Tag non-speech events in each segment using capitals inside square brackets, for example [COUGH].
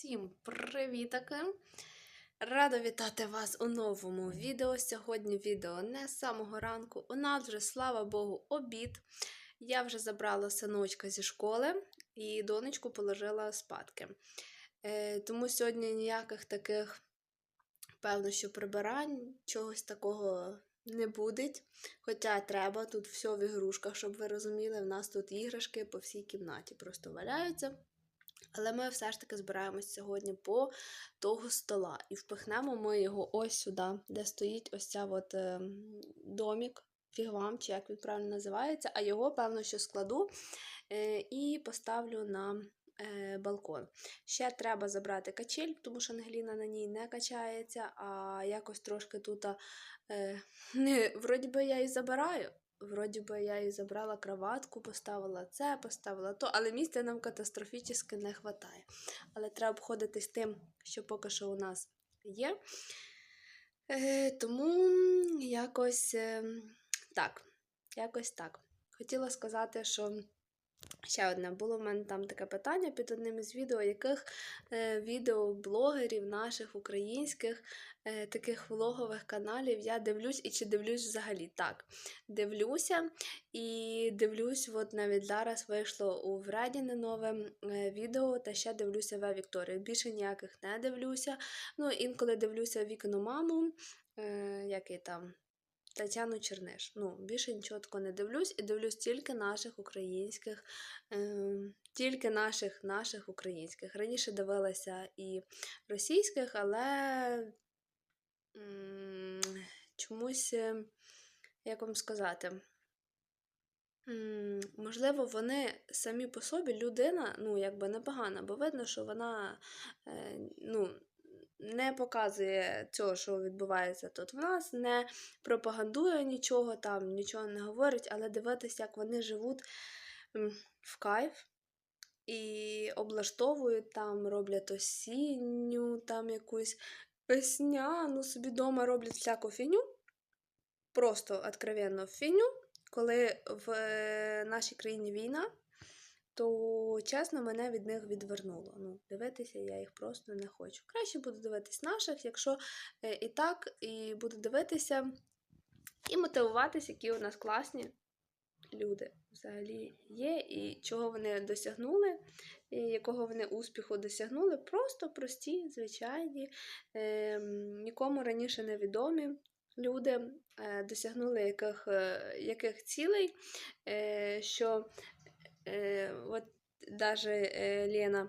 Всім привітаки! Рада вітати вас у новому відео. Сьогодні відео не з самого ранку. У нас вже, слава Богу, обід. Я вже забрала синочка зі школи і донечку положила спадки. Е, тому сьогодні ніяких таких, певно, що прибирань, чогось такого не буде. Хоча треба, тут все в ігрушках, щоб ви розуміли, в нас тут іграшки по всій кімнаті просто валяються. Але ми все ж таки збираємось сьогодні по того стола. І впихнемо ми його ось сюди, де стоїть ось ця от е, домік, фігвам, чи як він правильно називається, а його, певно, що складу е, і поставлю на е, балкон. Ще треба забрати качель, тому що Ангеліна на ній не качається, а якось трошки тут, е, [LAUGHS] вроді би я і забираю. Вроді би я і забрала кроватку, поставила це, поставила то, але місця нам катастрофічно не вистачає. Але треба обходитись тим, що поки що у нас є. Е, тому якось е, так. Якось так. Хотіла сказати, що ще одне було в мене там таке питання під одним із відео, яких е, відеоблогерів наших українських е, таких влогових каналів я дивлюсь і чи дивлюсь взагалі так. Дивлюся і дивлюсь, от навіть зараз вийшло у Вредіни нове е, відео, та ще дивлюся в Вікторію. Більше ніяких не дивлюся. Ну, інколи дивлюся вікну маму, е, який там. Тетяну Черниш. Ну, більше нічого такого не дивлюсь, і дивлюсь тільки наших українських, е, тільки наших наших українських. Раніше дивилася і російських, але м, чомусь, е, як вам сказати, м, можливо, вони самі по собі людина, ну, якби непогана, бо видно, що вона е, ну, не показує цього, що відбувається тут в нас, не пропагандує нічого там, нічого не говорить, але дивитися, як вони живуть в кайф і облаштовують там, роблять осінню, там якусь весняну, собі вдома роблять всяку фіню, просто откровенно фіню, коли в е, нашій країні війна. То чесно, мене від них відвернуло. Ну, дивитися я їх просто не хочу. Краще буду дивитись наших, якщо е, і так, і буду дивитися і мотивуватися, які у нас класні люди взагалі є, і чого вони досягнули, і якого вони успіху досягнули. Просто прості, звичайні, е, нікому раніше невідомі люди е, досягнули яких, е, яких цілей, що от даже е, Лена,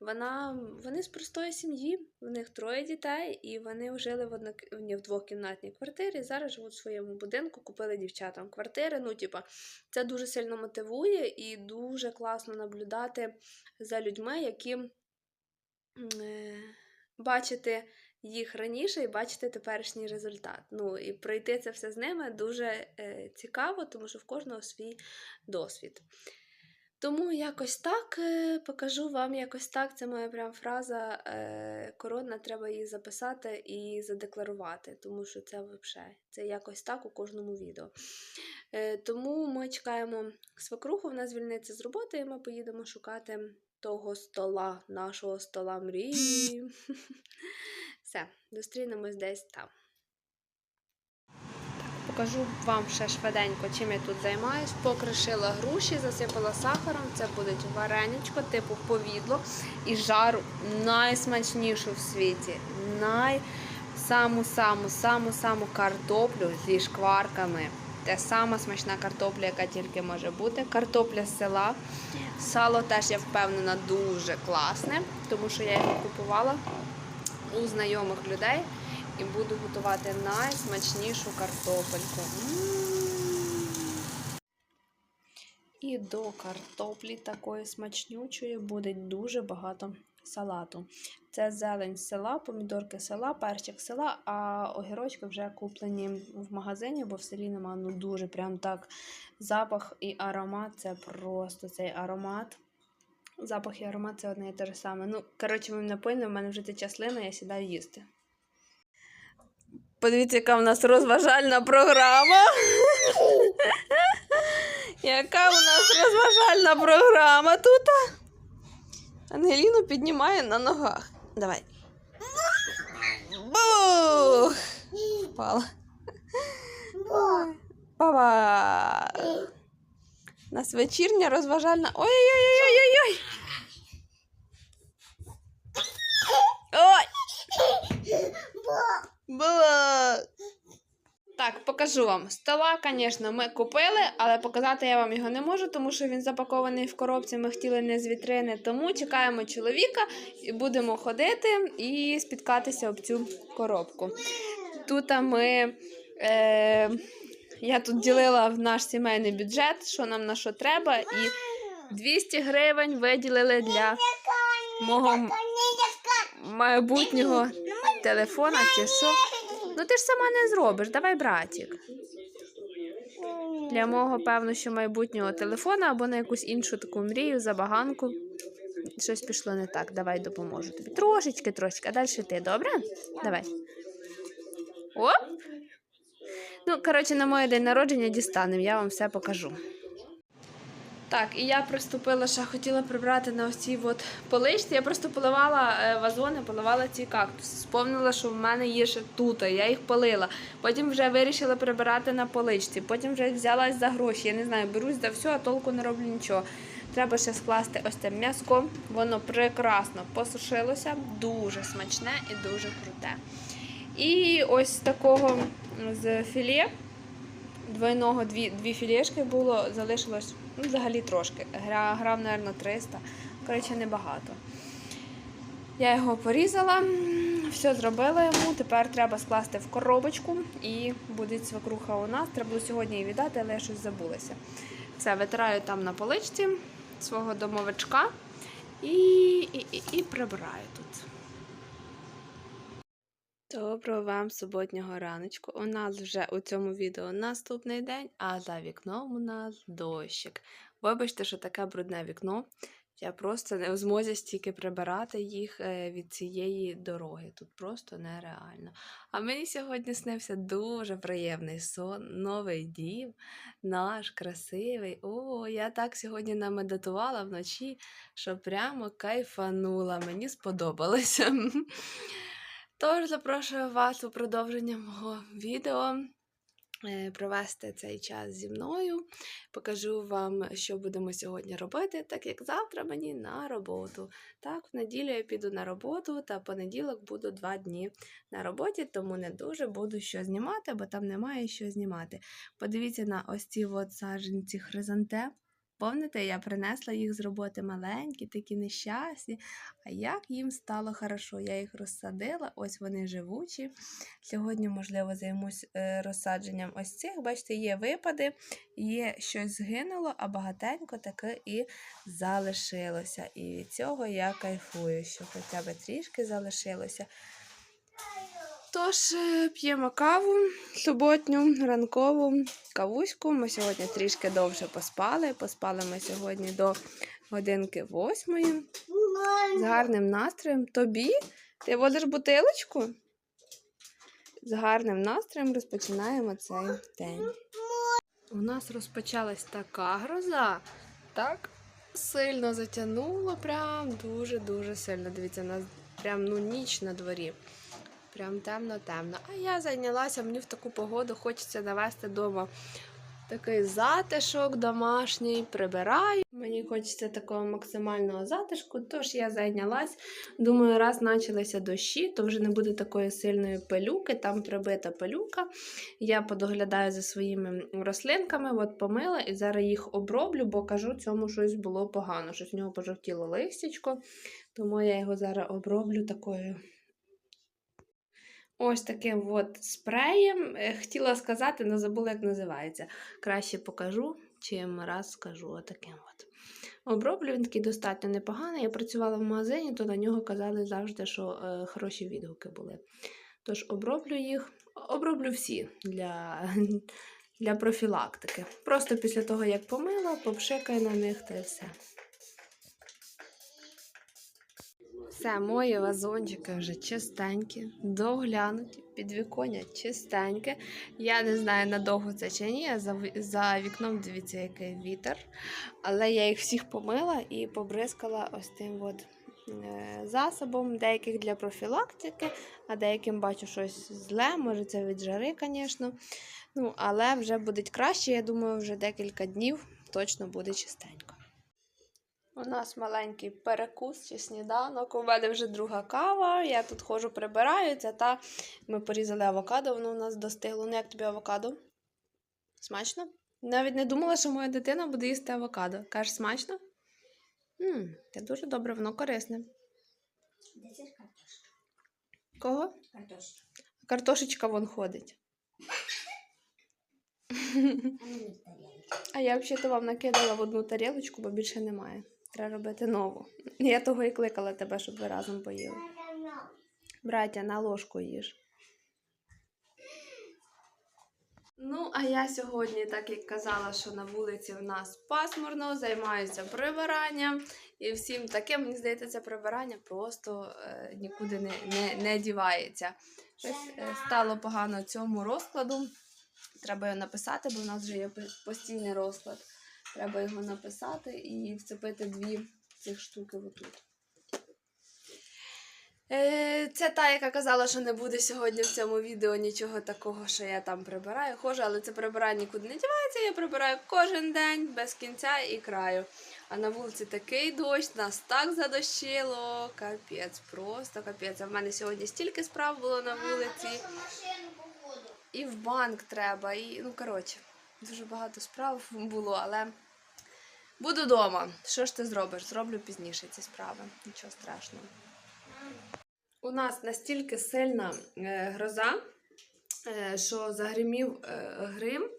вона, вони з простої сім'ї, в них троє дітей, і вони жили в, одно, в двохкімнатній квартирі. Зараз живуть в своєму будинку, купили дівчатам квартири. Ну, типа, це дуже сильно мотивує і дуже класно наблюдати за людьми, які е, бачити їх раніше і бачити теперішній результат. Ну і пройти це все з ними дуже е, цікаво, тому що в кожного свій досвід. Тому якось так е, покажу вам якось так. Це моя прям фраза е, коронна, треба її записати і задекларувати, тому що це взагалі це якось так у кожному відео. Е, тому ми чекаємо свекруху, вона звільниться з роботи, і ми поїдемо шукати того стола, нашого стола мрії. [LAUGHS] Все, зустрінемось десь там. Покажу вам ще швиденько, чим я тут займаюсь. Покришила груші, засипала сахаром. Це буде вареничко, типу повідло. І жару найсмачнішу в світі. Най саму-саму-саму-саму картоплю зі шкварками. Те сама смачна картопля, яка тільки може бути. Картопля з села. Сало теж, я впевнена, дуже класне, тому що я його купувала у знайомих людей і буду готувати найсмачнішу картопельку. І до картоплі такої смачнючої буде дуже багато салату. Це зелень села, помідорки села, перчик села, а огірочки вже куплені в магазині, бо в селі нема ну дуже прям так запах і аромат це просто цей аромат. Запах і аромат це одне і те ж саме. Ну, коротше, мене поняли, в мене вже тече слина, я сідаю їсти. Подивіться, яка в нас розважальна програма. Яка у нас розважальна програма тут? Ангеліну піднімає на ногах. Давай. Бух! Впала. Папа. У нас вечірня розважальна. Ой-ой-ой-ой-ой-ой. Ой! Була. Так, покажу вам. Стола, звісно, ми купили, але показати я вам його не можу, тому що він запакований в коробці. Ми хотіли не з вітрини. Тому чекаємо чоловіка і будемо ходити і спіткатися об цю коробку. Тут ми. Е, я тут ділила в наш сімейний бюджет, що нам на що треба, і 200 гривень виділили для мого майбутнього телефона чи що. Ну ти ж сама не зробиш, давай, братик. Для мого, певно, що майбутнього телефона або на якусь іншу таку мрію, забаганку. Щось пішло не так. Давай допоможу тобі. Трошечки, трошечки, а далі ти, добре? Давай. Оп! Ну, коротше, на моє день народження дістанемо, я вам все покажу. Так, і я приступила, ще хотіла прибрати на ось от поличці. Я просто поливала е, вазони, поливала ці кактуси. Сповнила, що в мене є ще тут, я їх полила. Потім вже вирішила прибирати на поличці. Потім вже взялась за гроші. Я не знаю, берусь за все, а толку не роблю нічого. Треба ще скласти ось це м'яско. Воно прекрасно посушилося, дуже смачне і дуже круте. І ось такого з філе двойного дві, дві філешки було, залишилось ну, взагалі трошки. Гра, грам, мабуть, 300. Коротше, небагато. Я його порізала, все зробила йому. Тепер треба скласти в коробочку і буде свекруха у нас. Треба було сьогодні її віддати, але я щось забулася. Все, витираю там на поличці свого домовичка і, і, і, і прибираю тут. Доброго вам суботнього раночку. У нас вже у цьому відео наступний день, а за вікном у нас дощик. Вибачте, що таке брудне вікно. Я просто не в змозі стільки прибирати їх е, від цієї дороги. Тут просто нереально. А мені сьогодні снився дуже приємний сон, новий дім, наш красивий. О, я так сьогодні намедитувала вночі, що прямо кайфанула. Мені сподобалося. [LAUGHS] Тож запрошую вас у продовження мого відео е, провести цей час зі мною. Покажу вам, що будемо сьогодні робити, так як завтра мені на роботу. Так, в неділю я піду на роботу, та понеділок буду два дні на роботі, тому не дуже буду що знімати, бо там немає що знімати. Подивіться на ось ці от саджанці хризантем. Помните, я принесла їх з роботи маленькі, такі нещасні. А як їм стало хорошо, я їх розсадила, ось вони живучі. Сьогодні, можливо, займусь е, розсадженням ось цих. Бачите, є випади, є щось згинуло, а багатенько таки і залишилося. І від цього я кайфую, що хоча б трішки залишилося. Тож е, п'ємо каву суботню, ранкову кавуську. Ми сьогодні трішки довше поспали. Поспали ми сьогодні до годинки восьмої з гарним настроєм. Тобі? Ти водиш бутилочку? З гарним настроєм розпочинаємо цей день. У нас розпочалась така гроза, так сильно затягнуло, прям дуже-дуже сильно. Дивіться, у нас прям ну, ніч на дворі. Прям темно-темно. А я зайнялася, мені в таку погоду хочеться навести вдома такий затишок домашній, прибираю. Мені хочеться такого максимального затишку, тож я зайнялась. Думаю, раз почалися дощі, то вже не буде такої сильної пилюки, там прибита пилюка. Я подоглядаю за своїми рослинками, от помила і зараз їх оброблю, бо кажу, цьому щось було погано. Щось в нього пожовтіло листячко, тому я його зараз оброблю такою Ось таким от спреєм. Е, Хотіла сказати, але забула, як називається. Краще покажу, чим раз скажу. Отаким от. Оброблю він такий достатньо непоганий. Я працювала в магазині, то на нього казали завжди, що е, хороші відгуки були. Тож оброблю їх, оброблю всі для, [LAUGHS] для профілактики. Просто після того, як помила, попшикаю на них та й все. Все, мої вазончики вже чистенькі, доглянуті, підвіконня чистеньке. Я не знаю, надовго це чи ні. За, за вікном дивіться, який вітер. Але я їх всіх помила і побризкала ось тим от е, засобом, деяких для профілактики, а деяким бачу щось зле, може це від жари, звісно. Ну, але вже буде краще, я думаю, вже декілька днів точно буде чистенько. У нас маленький перекус чи сніданок. У мене вже друга кава. Я тут ходжу, прибираю. Це та ми порізали авокадо, воно у нас достигло. Ну, як тобі авокадо? Смачно? Навіть не думала, що моя дитина буде їсти авокадо. Кажеш, смачно? Ммм, це дуже добре, воно корисне. Картошка? Кого? Картошка. Картошечка вон ходить. А я взагалі вам накидала в одну тарілочку, бо більше немає. Треба робити нову. Я того і кликала тебе, щоб ви разом поїли. Браття, на ложку їж. Ну, а я сьогодні, так як казала, що на вулиці в нас пасмурно, займаюся прибиранням. І всім таке, мені здається, прибирання просто е, нікуди не, не, не дівається. Щось е, стало погано цьому розкладу. Треба його написати, бо в нас вже є постійний розклад. Треба його написати і вцепити дві цих штуки отут. Е, Це та, яка казала, що не буде сьогодні в цьому відео нічого такого, що я там прибираю, хожу, але це прибирання нікуди не дівається. Я прибираю кожен день без кінця і краю. А на вулиці такий дощ, нас так задощило. Капець, просто капець. А в мене сьогодні стільки справ було на вулиці. І в банк треба, і ну коротше, дуже багато справ було, але буду вдома. Що ж ти зробиш? Зроблю пізніше ці справи. Нічого страшного. У нас настільки сильна е, гроза, е, що загримів е, грим,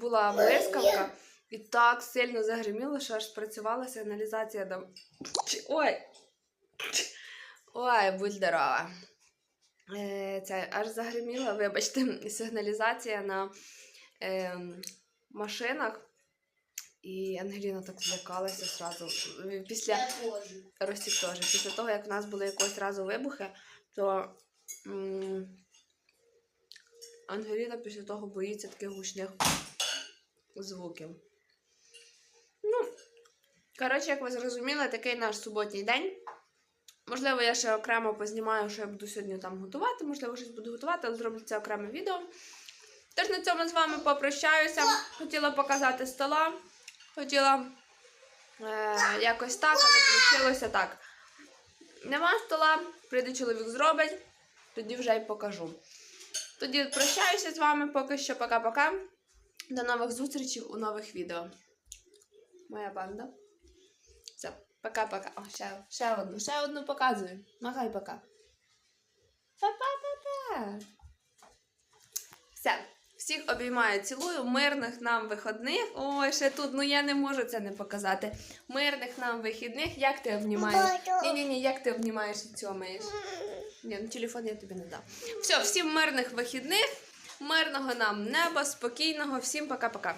була блискавка, і так сильно загриміло, що аж спрацювала сигналізація. Чи- Ой! Ой, будь здорова. Це аж загриміла, вибачте, сигналізація на е, машинах. І Ангеліна так злякалася зразу. Після Я. Ростік теж. Після того, як в нас були якось разу вибухи, то м- Ангеліна після того боїться таких гучних звуків. Ну, коротше, як ви зрозуміли, такий наш суботній день. Можливо, я ще окремо познімаю, що я буду сьогодні там готувати, можливо, щось буду готувати, але зроблю це окреме відео. Тож на цьому з вами попрощаюся. Хотіла показати стола, хотіла е, якось так, але вийшло так. Нема стола, прийде чоловік зробить, тоді вже й покажу. Тоді прощаюся з вами поки що, пока-пока. До нових зустрічей у нових відео. Моя банда. Все, пока-пока. О, ще, ще одну, ще одну показую. Махай пока. Па-па-па-па. Все. Всіх обіймаю, цілую, мирних нам виходних. Ой, ще тут, ну я не можу це не показати. Мирних нам вихідних. Як ти обнімаєш? Ні, ні, ні, як ти обнімаєш і цьомаєш? Ні, ну телефон я тобі не дам. Все, всім мирних вихідних, мирного нам неба, спокійного, всім пока-пока.